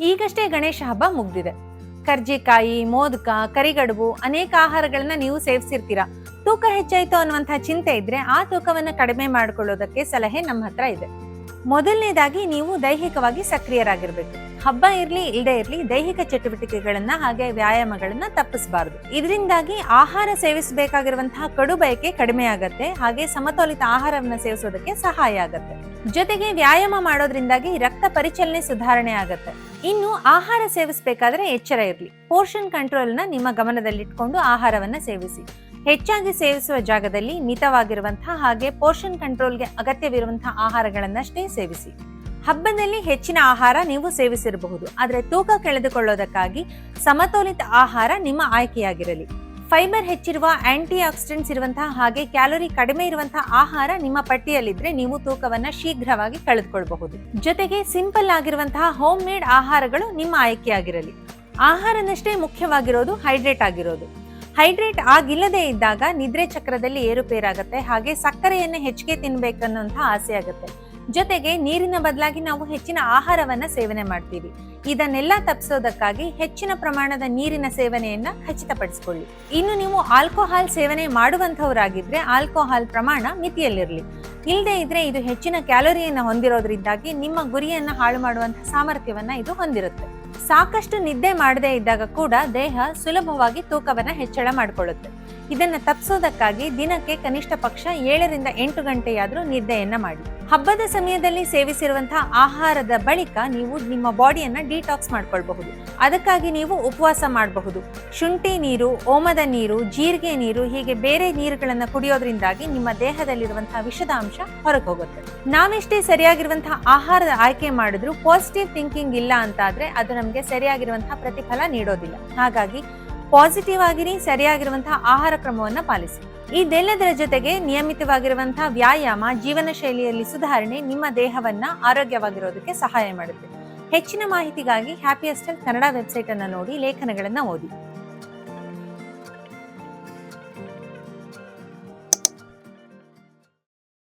ಈಗಷ್ಟೇ ಗಣೇಶ ಹಬ್ಬ ಮುಗ್ದಿದೆ. ಕರ್ಜಿಕಾಯಿ, ಮೋದಕ, ಕರಿಗಡುಬು ಅನೇಕ ಆಹಾರಗಳನ್ನ ನೀವು ಸೇವಿಸಿರ್ತೀರ. ತೂಕ ಹೆಚ್ಚಾಯಿತು ಅನ್ನುವಂತಹ ಚಿಂತೆ ಇದ್ರೆ ಆ ತೂಕವನ್ನು ಕಡಿಮೆ ಮಾಡಿಕೊಳ್ಳೋದಕ್ಕೆ ಸಲಹೆ ನಮ್ಮ ಹತ್ರ ಇದೆ. ಮೊದಲನೇದಾಗಿ ನೀವು ದೈಹಿಕವಾಗಿ ಸಕ್ರಿಯರಾಗಿರ್ಬೇಕು. ಹಬ್ಬ ಇರಲಿ, ಇಲ್ಲದೆ ಇರಲಿ ದೈಹಿಕ ಚಟುವಟಿಕೆಗಳನ್ನ ಹಾಗೆ ವ್ಯಾಯಾಮಗಳನ್ನ ತಪ್ಪಿಸಬಾರದು. ಇದರಿಂದಾಗಿ ಆಹಾರ ಸೇವಿಸಬೇಕಾಗಿರುವಂತಹ ಕಡು ಬಯಕೆ ಕಡಿಮೆ ಆಗತ್ತೆ, ಹಾಗೆ ಸಮತೋಲಿತ ಆಹಾರವನ್ನ ಸೇವಿಸೋದಕ್ಕೆ ಸಹಾಯ ಆಗತ್ತೆ. ಜೊತೆಗೆ ವ್ಯಾಯಾಮ ಮಾಡೋದ್ರಿಂದಾಗಿ ರಕ್ತ ಪರಿಚಲನೆ ಸುಧಾರಣೆ ಆಗತ್ತೆ. ಇನ್ನು ಆಹಾರ ಸೇವಿಸಬೇಕಾದ್ರೆ ಎಚ್ಚರ ಇರಲಿ. ಪೋರ್ಷನ್ ಕಂಟ್ರೋಲ್ನ ನಿಮ್ಮ ಗಮನದಲ್ಲಿಟ್ಕೊಂಡು ಆಹಾರವನ್ನ ಸೇವಿಸಿ. ಹೆಚ್ಚಾಗಿ ಸೇವಿಸುವ ಜಾಗದಲ್ಲಿ ಮಿತವಾಗಿರುವಂತಹ ಹಾಗೆ ಪೋರ್ಷನ್ ಕಂಟ್ರೋಲ್ಗೆ ಅಗತ್ಯವಿರುವಂತಹ ಆಹಾರಗಳನ್ನಷ್ಟೇ ಸೇವಿಸಿ. ಹಬ್ಬದಲ್ಲಿ ಹೆಚ್ಚಿನ ಆಹಾರ ನೀವು ಸೇವಿಸಿರಬಹುದು. ಆದರೆ ತೂಕ ಕಳೆದುಕೊಳ್ಳೋದಕ್ಕಾಗಿ ಸಮತೋಲಿತ ಆಹಾರ ನಿಮ್ಮ ಆಯ್ಕೆಯಾಗಿರಲಿ. ಫೈಬರ್ ಹೆಚ್ಚಿರುವ ಆಂಟಿ ಆಕ್ಸಿಡೆಂಟ್ಸ್ ಇರುವಂತಹ ಹಾಗೆ ಕ್ಯಾಲೋರಿ ಕಡಿಮೆ ಇರುವಂತಹ ಆಹಾರ ನಿಮ್ಮ ಪಟ್ಟಿಯಲ್ಲಿದ್ರೆ ನೀವು ತೂಕವನ್ನ ಶೀಘ್ರವಾಗಿ ಕಳೆದುಕೊಳ್ಳಬಹುದು ಜೊತೆಗೆ ಸಿಂಪಲ್ ಆಗಿರುವಂತಹ ಹೋಮ್ ಮೇಡ್ ಆಹಾರಗಳು ನಿಮ್ಮ ಆಯ್ಕೆಯಾಗಿರಲಿ. ಆಹಾರನಷ್ಟೇ ಮುಖ್ಯವಾಗಿರೋದು ಹೈಡ್ರೇಟ್ ಆಗಿರೋದು. ಹೈಡ್ರೇಟ್ ಆಗಿಲ್ಲದೆ ಇದ್ದಾಗ ನಿದ್ರೆ ಚಕ್ರದಲ್ಲಿ ಏರುಪೇರಾಗುತ್ತೆ, ಹಾಗೆ ಸಕ್ಕರೆಯನ್ನು ಹೆಚ್ಚಿಗೆ ತಿನ್ಬೇಕನ್ನುವಂತಹ ಆಸೆ ಆಗುತ್ತೆ. ಜೊತೆಗೆ ನೀರಿನ ಬದಲಾಗಿ ನಾವು ಹೆಚ್ಚಿನ ಆಹಾರವನ್ನ ಸೇವನೆ ಮಾಡ್ತೀವಿ. ಇದನ್ನೆಲ್ಲ ತಪ್ಪಿಸೋದಕ್ಕಾಗಿ ಹೆಚ್ಚಿನ ಪ್ರಮಾಣದ ನೀರಿನ ಸೇವನೆಯನ್ನ ಖಚಿತಪಡಿಸಿಕೊಳ್ಳಿ. ಇನ್ನು ನೀವು ಆಲ್ಕೋಹಾಲ್ ಸೇವನೆ ಮಾಡುವಂತವರಾಗಿದ್ರೆ ಆಲ್ಕೋಹಾಲ್ ಪ್ರಮಾಣ ಮಿತಿಯಲ್ಲಿರಲಿ. ಇಲ್ಲದೆ ಇದ್ರೆ ಇದು ಹೆಚ್ಚಿನ ಕ್ಯಾಲೋರಿಯನ್ನ ಹೊಂದಿರೋದ್ರಿಂದಾಗಿ ನಿಮ್ಮ ಗುರಿಯನ್ನ ಹಾಳು ಮಾಡುವಂತಹ ಸಾಮರ್ಥ್ಯವನ್ನ ಇದು ಹೊಂದಿರುತ್ತೆ. ಸಾಕಷ್ಟು ನಿದ್ದೆ ಮಾಡದೇ ಇದ್ದಾಗ ಕೂಡ ದೇಹ ಸುಲಭವಾಗಿ ತೂಕವನ್ನ ಹೆಚ್ಚಳ ಮಾಡಿಕೊಳ್ಳುತ್ತೆ. ಇದನ್ನ ತಪ್ಪಿಸೋದಕ್ಕಾಗಿ ದಿನಕ್ಕೆ ಕನಿಷ್ಠ ಪಕ್ಷ ಏಳರಿಂದ ಎಂಟು ಗಂಟೆಯಾದ್ರೂ ನಿದ್ದೆಯನ್ನ ಮಾಡಿ. ಹಬ್ಬದ ಸಮಯದಲ್ಲಿ ಸೇವಿಸಿರುವಂತಹ ಆಹಾರದ ಬಳಿಕ ನೀವು ನಿಮ್ಮ ಬಾಡಿಯನ್ನ ಡಿಟಾಕ್ಸ್ ಮಾಡ್ಕೊಳ್ಬಹುದು. ಅದಕ್ಕಾಗಿ ನೀವು ಉಪವಾಸ ಮಾಡಬಹುದು. ಶುಂಠಿ ನೀರು, ಓಮದ ನೀರು, ಜೀರಿಗೆ ನೀರು ಹೀಗೆ ಬೇರೆ ನೀರುಗಳನ್ನ ಕುಡಿಯೋದ್ರಿಂದಾಗಿ ನಿಮ್ಮ ದೇಹದಲ್ಲಿರುವಂತಹ ವಿಷದ ಅಂಶ ಹೊರಗೆ ಹೋಗುತ್ತೆ ನಾವೆಷ್ಟೇ ಸರಿಯಾಗಿರುವಂತಹ ಆಹಾರದ ಆಯ್ಕೆ ಮಾಡಿದ್ರು ಪಾಸಿಟಿವ್ ಥಿಂಕಿಂಗ್ ಇಲ್ಲ ಅಂತ ಆದ್ರೆ ಅದು ನಮಗೆ ಸರಿಯಾಗಿರುವಂತಹ ಪ್ರತಿಫಲ ನೀಡೋದಿಲ್ಲ. ಹಾಗಾಗಿ ಪಾಸಿಟಿವ್ ಆಗಿರಿ, ಸರಿಯಾಗಿರುವಂತಹ ಆಹಾರ ಕ್ರಮವನ್ನು ಪಾಲಿಸಿ. ಇದೆಲ್ಲದರ ಜೊತೆಗೆ ನಿಯಮಿತವಾಗಿರುವಂತಹ ವ್ಯಾಯಾಮ, ಜೀವನ ಶೈಲಿಯಲ್ಲಿ ಸುಧಾರಣೆ ನಿಮ್ಮ ದೇಹವನ್ನ ಆರೋಗ್ಯವಾಗಿರೋದಕ್ಕೆ ಸಹಾಯ ಮಾಡುತ್ತೆ. ಹೆಚ್ಚಿನ ಮಾಹಿತಿಗಾಗಿ ಹ್ಯಾಪಿಯಸ್ಟ್ ಕನ್ನಡ ವೆಬ್ಸೈಟ್ ಅನ್ನು ನೋಡಿ, ಲೇಖನಗಳನ್ನು ಓದಿ.